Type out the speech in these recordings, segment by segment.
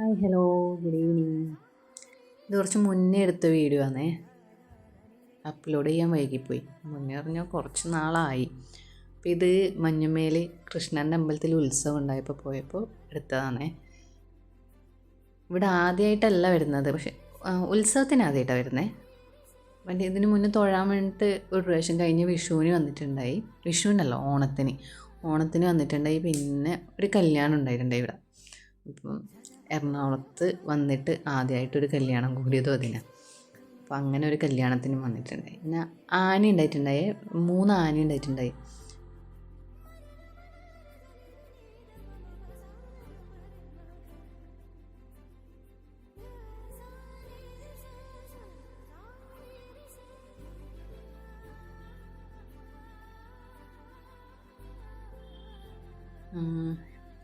Hi hello good evening ഇത് കുറച്ച് മുന്നേ എടുത്ത വീഡിയോ ആണേ. അപ്ലോഡ് ചെയ്യാൻ വൈകിപ്പോയി. മുന്നേ പറഞ്ഞാൽ കുറച്ച് നാളായി. അപ്പോൾ ഇത് മഞ്ഞുമേൽ കൃഷ്ണന്റെ അമ്പലത്തിൽ ഉത്സവം ഉണ്ടായപ്പോൾ പോയപ്പോൾ എടുത്തതാണേ. ഇവിടെ ആദ്യമായിട്ടല്ല വരുന്നത് പക്ഷെ ഉത്സവത്തിന് ആദ്യമായിട്ടാണ് വരുന്നത് മറ്റേ ഇതിന് മുന്നേ തൊഴാൻ വേണ്ടിയിട്ട് ഒരു പ്രാവശ്യം കഴിഞ്ഞ് വിഷുവിന് വന്നിട്ടുണ്ടായി. വിഷുവിനല്ല ഓണത്തിന്. ഓണത്തിന് വന്നിട്ടുണ്ടായി പിന്നെ ഒരു കല്യാണം ഉണ്ടായിട്ടുണ്ടായി ഇവിടെ. അപ്പം എറണാകുളത്ത് വന്നിട്ട് ആദ്യമായിട്ടൊരു കല്യാണം കൂടിയതും അതിനാണ് അപ്പം അങ്ങനെ ഒരു കല്യാണത്തിന് വന്നിട്ടുണ്ടായി. പിന്നെ ആന ഉണ്ടായിട്ടുണ്ടായി. മൂന്ന് ആന ഉണ്ടായിട്ടുണ്ടായി.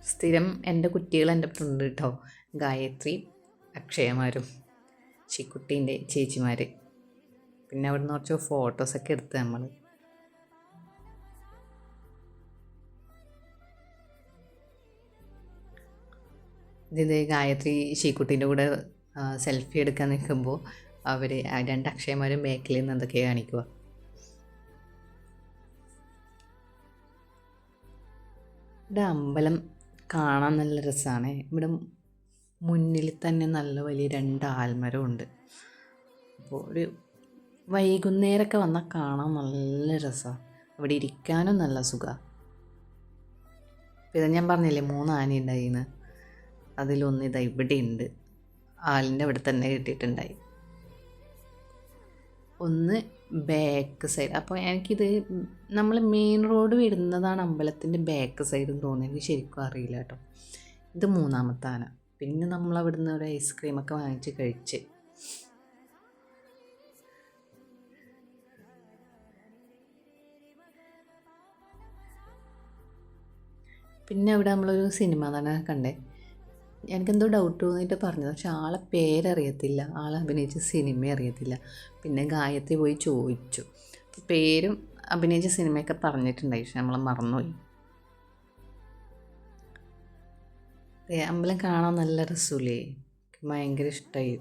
സ്ഥിരം എന്റെ കുട്ടികൾ എന്റെ ഫ്രണ്ട് കേട്ടോ. ഗായത്രി അക്ഷയമാരും ചിക്കുട്ടീന്റെ ചേച്ചിമാർ പിന്നെ അവിടുന്ന് കുറച്ച് ഫോട്ടോസൊക്കെ എടുത്ത് നമ്മൾ ഇത് ഗായത്രി ഷീക്കുട്ടീന്റെ കൂടെ സെൽഫി എടുക്കാൻ നിൽക്കുമ്പോൾ അവർ രണ്ട് അക്ഷയമാരും ബാക്കിൽ നിന്ന് എന്തൊക്കെ കാണിക്കുക ഇവിടെ അമ്പലം കാണാൻ നല്ല രസമാണ്. ഇവിടെ മുന്നിൽ തന്നെ നല്ല വലിയ രണ്ട് ആൽമരം ഉണ്ട് അപ്പോൾ ഒരു വൈകുന്നേരമൊക്കെ വന്നാൽ കാണാൻ നല്ല രസമാണ് അവിടെ ഇരിക്കാനും നല്ല സുഖമാണ് ഇതാ ഞാൻ പറഞ്ഞില്ലേ മൂന്ന് ആന ഉണ്ടായിന്ന്. അതിലൊന്നിതാ ഇവിടെ ഉണ്ട് ആലിന്റെ അവിടെ തന്നെ കിട്ടിയിട്ടുണ്ടായി. ഒന്ന് ബാക്ക് സൈഡ് അപ്പോൾ എനിക്കിത് നമ്മൾ മെയിൻ റോഡ് വരുന്നതാണ് അമ്പലത്തിന്റെ ബാക്ക് സൈഡ് എന്ന് തോന്നുന്നു. എനിക്ക് ശരിക്കും അറിയില്ല കേട്ടോ. ഇത് മൂന്നാമത്തെ ആന പിന്നെ നമ്മൾ അവിടെ നിന്ന് ഒരു ഐസ്ക്രീമൊക്കെ വാങ്ങിച്ച് കഴിച്ച്. പിന്നെ അവിടെ നമ്മളൊരു സിനിമ തന്നെ കണ്ടേ. എനിക്കെന്തോ ഡൗട്ട് തോന്നിയിട്ട് പറഞ്ഞത്. പക്ഷെ ആളെ പേരറിയത്തില്ല. ആളെ അഭിനയിച്ച സിനിമ അറിയത്തില്ല. പിന്നെ ഗായത്തിൽ പോയി ചോദിച്ചു. പേരും അഭിനയിച്ച സിനിമയൊക്കെ പറഞ്ഞിട്ടുണ്ടായി. പക്ഷെ നമ്മൾ മറന്നുപോയി. അമ്പലം കാണാൻ നല്ല രസമില്ലേ ഭയങ്കര ഇഷ്ടമായി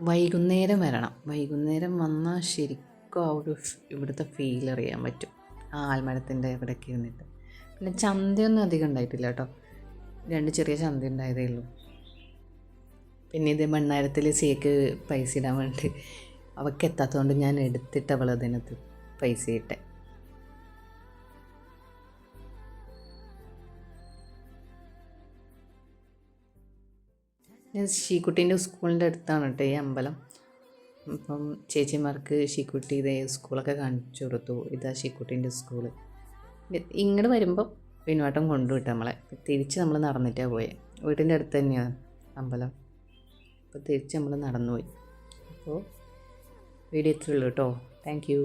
വൈകുന്നേരം വരണം. വൈകുന്നേരം വന്നാൽ ശരിക്കും ആ ഒരു ഇവിടുത്തെ ഫീൽ അറിയാൻ പറ്റും. ആ ആൽമരത്തിന്റെ ഇവിടെയൊക്കെ ഇരുന്നിട്ട്. പിന്നെ ചന്തയൊന്നും അധികം ഉണ്ടായിട്ടില്ല കേട്ടോ. രണ്ട് ചെറിയ ചന്ത ഉണ്ടായതേ ഉള്ളൂ. പിന്നെ ഇത് മണ്ണാരത്തിൽ സിയക്ക് പൈസ ഇടാൻ വേണ്ടി അവൾക്ക് എത്താത്തതുകൊണ്ട് ഞാൻ എടുത്തിട്ട് അവൾ അതിനകത്ത് പൈസ ഇട്ടെ. ഞാൻ ഷീക്കുട്ടീന്റെ സ്കൂളിന്റെ അടുത്താണ് കേട്ടോ ഈ അമ്പലം. അപ്പം ചേച്ചിമാർക്ക് ഷീക്കുട്ടി ഇതേ സ്കൂളൊക്കെ കാണിച്ചു കൊടുത്തു. ഇതാ ഷീക്കുട്ടീന്റെ സ്കൂൾ. ഇങ്ങോട്ട് വരുമ്പോൾ പിന്നോട്ടം കൊണ്ടുവിട്ട് നമ്മളെ. തിരിച്ച് നമ്മൾ നടന്നിട്ടാണ് പോയത് വീട്ടിന്റെ അടുത്ത് തന്നെയാണ് അമ്പലം. അപ്പോൾ തിരിച്ച് നമ്മൾ നടന്നുപോയി. അപ്പോൾ വീഡിയോ എത്തുള്ളൂ കേട്ടോ. Thank you